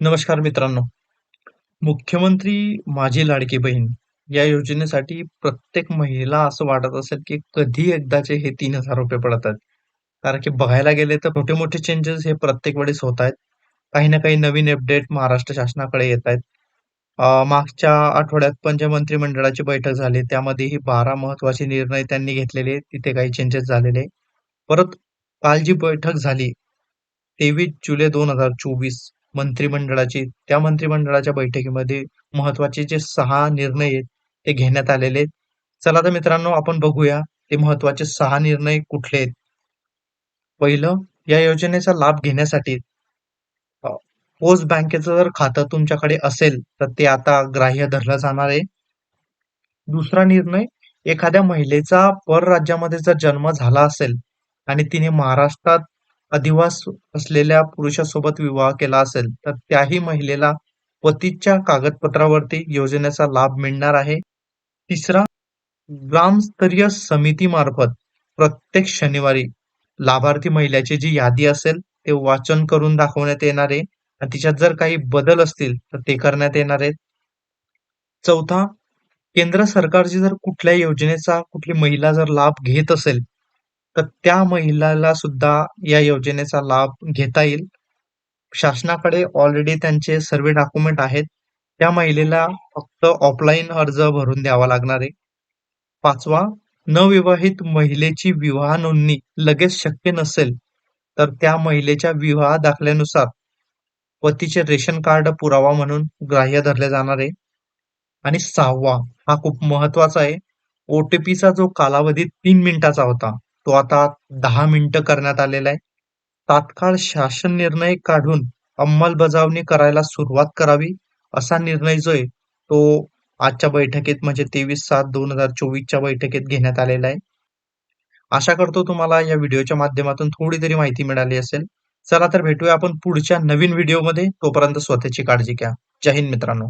नमस्कार मित्रांनो. मुख्यमंत्री माझी लाडकी बहीण या योजनेसाठी प्रत्येक महिला असं वाटत असेल, की कधी एकदाचे हे तीन हजार रुपये पडतात कारण की बघायला गेले तर मोठे-मोठे चेंजेस हे प्रत्येक वेळेस होत आहेत. काही ना काही नवीन अपडेट महाराष्ट्र शासनाकडे येत आहेत. मागच्या आठवड्यात पण मंत्रिमंडळाची बैठक झाली त्यामध्येही बारा महत्त्वाचे निर्णय त्यांनी घेतलेले तिथे काही चेंजेस झालेले. परत काल जी बैठक झाली 23 जुलै 2024 मंत्रिमंडळाची, त्या मंत्रिमंडळाच्या बैठकीमध्ये महत्त्वाचे जे सहा निर्णय आहेत, ते घेण्यात आलेले आहेत. चला तर मित्रांनो आपण बघूया ते महत्त्वाचे सहा निर्णय कुठले आहेत. पहिलं, या योजनेचा लाभ घेण्यासाठी पोस्ट बँकेचं जर खातं तुमच्याकडे असेल, तर ते आता ग्राह्य धरलं जाणार आहे. दुसरा निर्णय, एखाद्या महिलेचा परराज्यामध्ये जर जन्म झाला असेल आणि तिने महाराष्ट्रात अधिवास असलेल्या पुरुषासोबत विवाह केला असेल, तर त्याही महिलेला पतीच्या कागदपत्रावरती योजनेचा लाभ मिळणार आहे. तिसरा, ग्रामस्तरीय समितीमार्फत प्रत्येक शनिवारी लाभार्थी महिलेची जी यादी असेल, ते वाचन करून दाखवण्यात येणार आहे आणि तिच्यात जर काही बदल असतील, तर ते करण्यात येणार आहेत. चौथा, केंद्र सरकारची जर कुठल्या योजनेचा कुठली महिला जर लाभ घेत असेल, तर त्या महिलाला सुद्धा या योजनेचा लाभ घेता येईल. शासनाकडे ऑलरेडी त्यांचे सर्व डॉक्युमेंट आहेत. त्या महिलेला फक्त ऑफलाईन अर्ज भरून द्यावा लागणार आहे. पाचवा, नवविवाहित महिलेची विवाह नोंदणी लगेच शक्य नसेल, तर त्या महिलेच्या विवाह दाखल्यानुसार पतीचे रेशन कार्ड पुरावा म्हणून ग्राह्य धरले जाणार आहे. आणि सहावा, हा खूप महत्त्वाचा आहे. ओटीपीचा जो कालावधी तीन मिनिटाचा होता, तो आता दहा मिनिटं करण्यात आलेला आहे. तात्काळ शासन निर्णय काढून अंमलबजावणी करायला सुरुवात करावी, असा निर्णय जो आहे, तो आजच्या बैठकीत म्हणजे तेवीस सात दोन हजार चोवीसच्या बैठकीत घेण्यात आलेला आहे. आशा करतो तुम्हाला या व्हिडिओच्या माध्यमातून थोडी तरी माहिती मिळाली असेल. चला तर भेटूया आपण पुढच्या नवीन व्हिडिओमध्ये. तोपर्यंत स्वतःची काळजी घ्या. जय हिंद मित्रांनो.